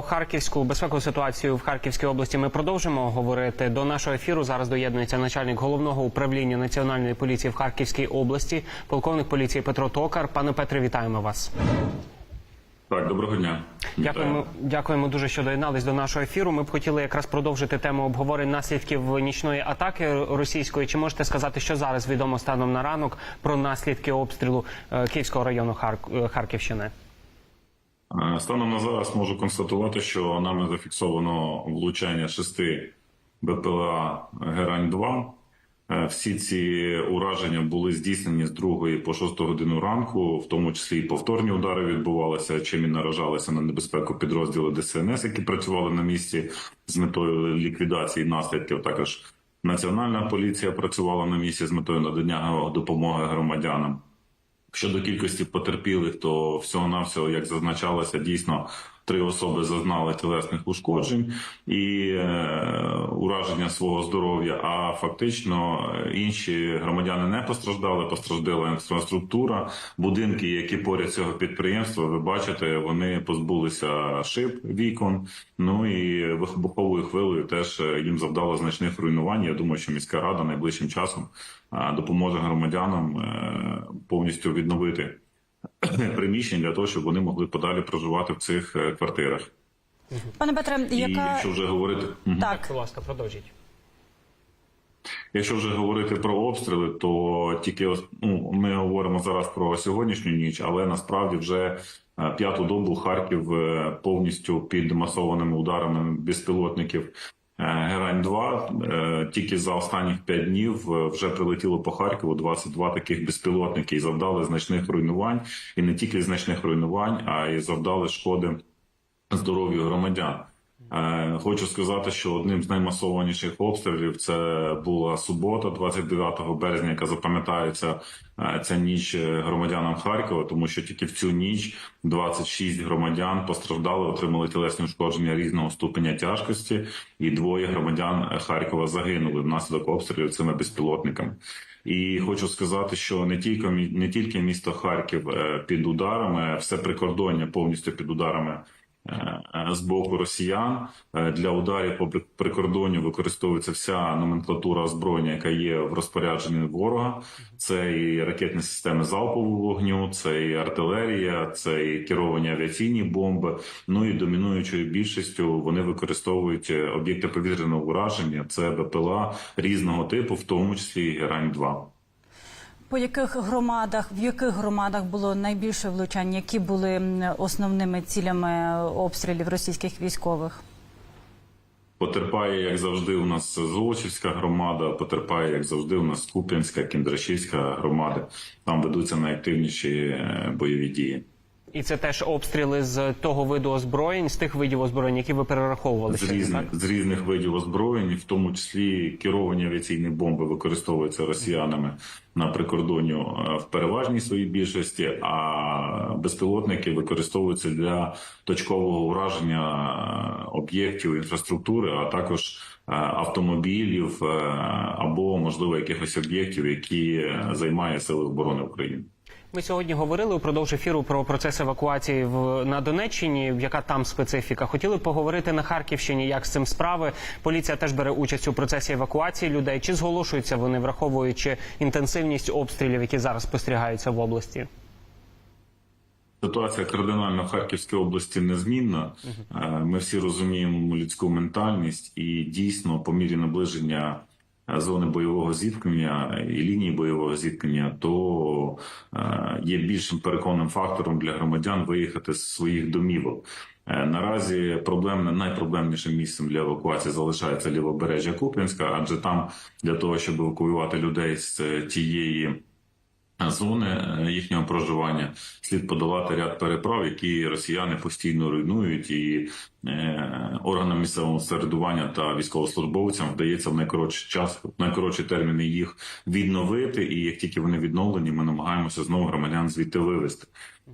про харківську безпекову ситуацію в Харківській області ми продовжимо говорити. До нашого ефіру зараз доєднується начальник головного управління національної поліції в Харківській області, полковник поліції Петро Токар. Пане Петре, вітаємо вас. Так, доброго дня. Дякуємо, дякуємо дуже, що доєднались до нашого ефіру. Ми б хотіли якраз продовжити тему обговорень наслідків нічної атаки російської. Чи можете сказати, що зараз відомо станом на ранок про наслідки обстрілу е, Київського району Харк- е, Харківщини? Станом на зараз можу констатувати, що нами зафіксовано влучання шести БПЛА Герань-2. Е, Всі ці ураження були здійснені з 2 по 6 годину ранку, в тому числі і повторні удари відбувалися, чим і наражалися на небезпеку підрозділи ДСНС, які працювали на місці з метою ліквідації наслідків. Також Національна поліція працювала на місці з метою надання допомоги громадянам. Щодо кількості потерпілих, то всього навсього, як зазначалося, дійсно три особи зазнали тілесних ушкоджень і е, ураження свого здоров'я. А фактично е, інші громадяни не постраждали. Постраждала інфраструктура, будинки, які поряд цього підприємства. Ви бачите, вони позбулися шиб вікон. Ну і вибуховою хвилею теж е, їм завдало значних руйнувань. Я думаю, що міська рада найближчим часом допоможе громадянам повністю відновити приміщення для того, щоб вони могли подалі проживати в цих е, квартирах. Пане Петре, І яка якщо вже говорити, так Будь ласка, продовжіть. якщо вже говорити про обстріли, то тільки ну, ми говоримо зараз про сьогоднішню ніч, але насправді вже е, п'яту добу Харків е, повністю під масованими ударами безпілотників. Е, Герань 2 тільки за останніх 5 днів е, вже прилетіло по Харкову 22 таких безпілотники і завдали значних руйнувань, і не тільки значних руйнувань, а й завдали шкоди здоров'ю громадян. Е, Хочу сказати, що одним з наймасованіших обстрілів це була субота, 29 березня, яка запам'ятається е, ця ніч е, громадянам Харкова, тому що тільки в цю ніч 26 громадян постраждали, отримали тілесні ушкодження різного ступеня тяжкості, і двоє громадян Харкова загинули внаслідок обстрілів цими безпілотниками. І хочу сказати, що не тільки не тільки місто Харків під ударами, все прикордоння повністю під ударами з боку росіян Е, для ударів по при- прикордонню використовується вся номенклатура озброєння, яка є в розпорядженні ворога. Це і ракетні системи залпового вогню, це і артилерія, це і керовані авіаційні бомби. Ну і домінуючою більшістю вони використовують е, об'єкти повітряного ураження, це БПЛА різного типу, в тому числі і Герань 2 по яких громадах, в яких громадах було найбільше влучань? Які були основними цілями обстрілів російських військових? Потерпає, як завжди, у нас Золочівська громада, потерпає, як завжди, у нас Куп'янська, Кіндрашівська громада. Там ведуться найактивніші е, бойові дії. І це теж обстріли з того виду озброєнь, з тих видів озброєнь, які ви перераховували. З різних, так? з різних видів озброєнь, в тому числі керовані авіаційні бомби використовуються росіянами на прикордонні е, в переважній своїй більшості, а безпілотники використовуються для точкового ураження е, об'єктів інфраструктури, а також е, автомобілів або можливо якихось об'єктів, які займає сили оборони України. Ми сьогодні говорили упродовж ефіру про процес евакуації в на Донеччині. Яка там специфіка? Хотіли поговорити на Харківщині, як з цим справи. Поліція теж бере участь у процесі евакуації людей. Чи зголошуються вони, враховуючи інтенсивність обстрілів, які зараз спостерігаються в області? Ситуація кардинально в Харківській області незмінна. Е, Ми всі розуміємо людську ментальність, і дійсно, по мірі наближення зони бойового зіткнення і лінії бойового зіткнення, то е, є більшим переконним фактором для громадян виїхати з своїх домівок. Е, Наразі проблемне найпроблемнішим місцем для евакуації залишається лівобережжя Куп'янська, адже там для того, щоб евакуювати людей з е, тієї зони е, їхнього проживання слід подолати ряд переправ, які росіяни постійно руйнують, і е, органам місцевого самоврядування та військовослужбовцям вдається в найкоротший час, в найкоротші терміни їх відновити. І як тільки вони відновлені, ми намагаємося знову громадян звідти вивезти.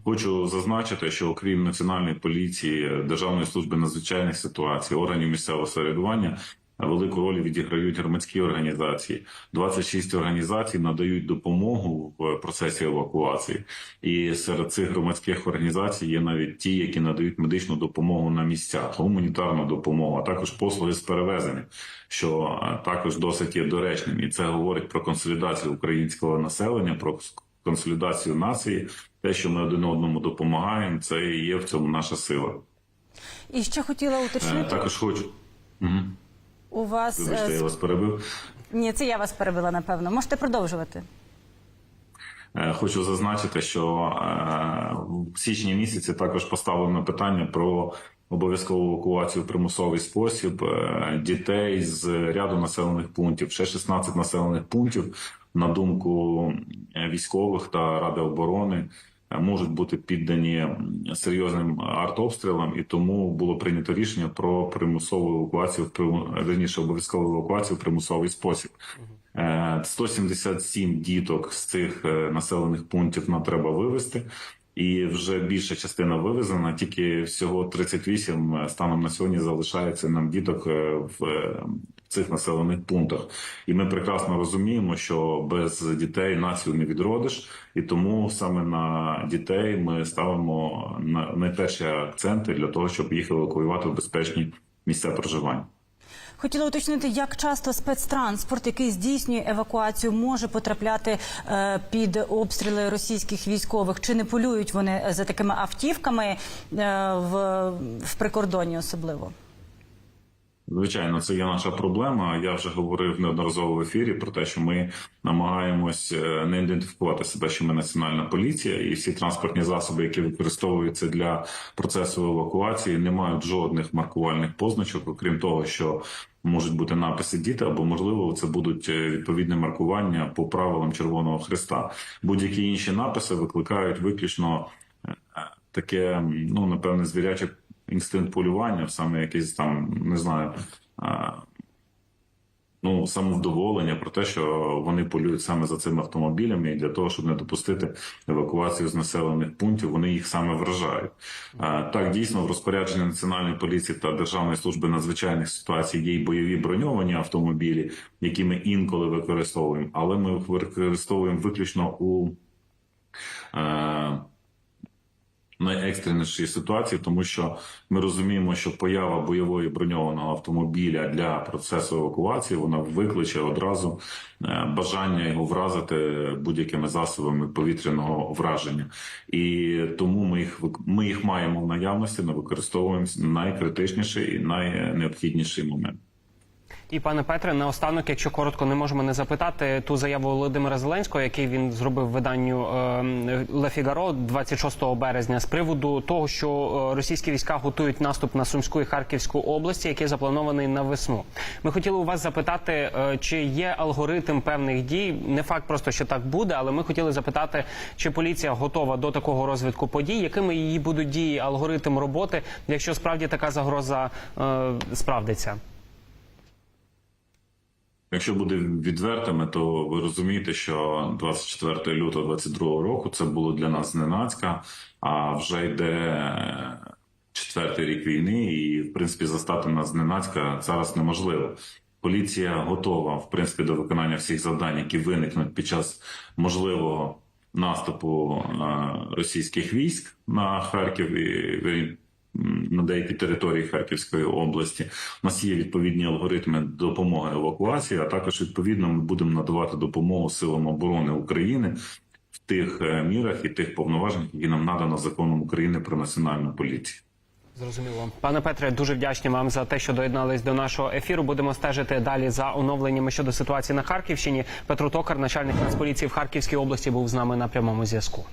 Хочу зазначити, що окрім національної поліції, Державної служби надзвичайних ситуацій, органів місцевого самоврядування, велику роль відіграють громадські організації. 26 організацій надають допомогу в процесі евакуації, і серед цих громадських організацій є навіть ті, які надають медичну допомогу на місцях, гуманітарну допомогу, а також послуги з перевезення, що е, також досить є доречним, і це говорить про консолідацію українського населення, про консолідацію нації. Те, що ми один одному допомагаємо, це і є в цьому наша сила. І ще хотіла Е, уточнити Також хочу. Угу. У вас. е, Вибачте, я вас перебив. Ні, це я вас перебила, напевно. Можете продовжувати. Е, Хочу зазначити, що е, в січні місяці також поставлено питання про обов'язкову евакуацію в примусовий спосіб е, дітей з ряду населених пунктів. Ще 16 населених пунктів, на думку е, військових та Ради оборони, е, можуть бути піддані серйозним артобстрілам, і тому було прийнято рішення про примусову евакуацію в верніше обов'язкову евакуацію в примусовий спосіб. Е, 177 діток з цих е, населених пунктів нам треба вивезти. І вже більша частина вивезена, тільки всього 38 е, станом на сьогодні залишається нам діток е, в цих населених пунктах. І ми прекрасно розуміємо, що без дітей націю не відродиш, і тому саме на дітей ми ставимо на найперші акценти для того, щоб їх евакуювати в безпечні місця проживання. Хотіла уточнити, як часто спецтранспорт, який здійснює евакуацію, може потрапляти е, під обстріли російських військових? Чи не полюють вони за такими автівками е, в, в прикордонні особливо? Звичайно, це є наша проблема. Я вже говорив неодноразово в ефірі про те, що ми намагаємось е, не ідентифікувати себе, що ми національна поліція, і всі транспортні засоби, які використовуються для процесу евакуації, не мають жодних маркувальних позначок, окрім того, що можуть бути написи діти, або можливо це будуть е, відповідне маркування по правилам Червоного Христа. Будь-які інші написи викликають виключно е, таке, ну напевне, звіряче інстинкт полювання, саме якийсь там, не знаю, ну, самовдоволення про те, що вони полюють саме за цими автомобілями, і для того, щоб не допустити евакуацію з населених пунктів, вони їх саме вражають. Так, дійсно, в розпорядженні Національної поліції та Державної служби надзвичайних ситуацій є й бойові броньовані автомобілі, які ми інколи використовуємо, але ми використовуємо виключно у. Найекстренішій ситуації, тому що ми розуміємо, що поява бойової броньованого автомобіля для процесу евакуації вона викличе одразу е, бажання його вразити будь-якими засобами повітряного враження, і тому ми їх ми їх маємо в наявності, не використовуємо найкритичніший і найнеобхідніший момент. І пане Петре, наостанок, якщо коротко, не можемо не запитати ту заяву Володимира Зеленського, який він зробив виданню е, Le Figaro 26 березня, з приводу того, що е, російські війська готують наступ на Сумську і Харківську області, який запланований на весну. Ми хотіли у вас запитати, е, чи є алгоритм певних дій. Не факт просто, що так буде, але ми хотіли запитати, чи поліція готова до такого розвитку подій, якими її будуть дії, алгоритм роботи, якщо справді така загроза справдиться. Якщо буде відвертими, то ви розумієте, що 24 лютого 22 року це було для нас зненацька, а вже йде четвертий рік війни, і в принципі застати нас зненацька зараз неможливо. Поліція готова в принципі до виконання всіх завдань, які виникнуть під час можливого наступу е, російських військ на Харків і м, на деякі території Харківської області. У нас є відповідні алгоритми допомоги евакуації, а також відповідно ми будемо надавати допомогу силам оборони України в тих е, мірах і тих повноваженнях, які нам надано законом України про національну поліцію. Зрозуміло, пане Петре, дуже вдячні вам за те, що доєднались до нашого ефіру. Будемо стежити далі за оновленнями щодо ситуації на Харківщині. Петро Токар, начальник Нацполіції в Харківській області, був з нами на прямому зв'язку.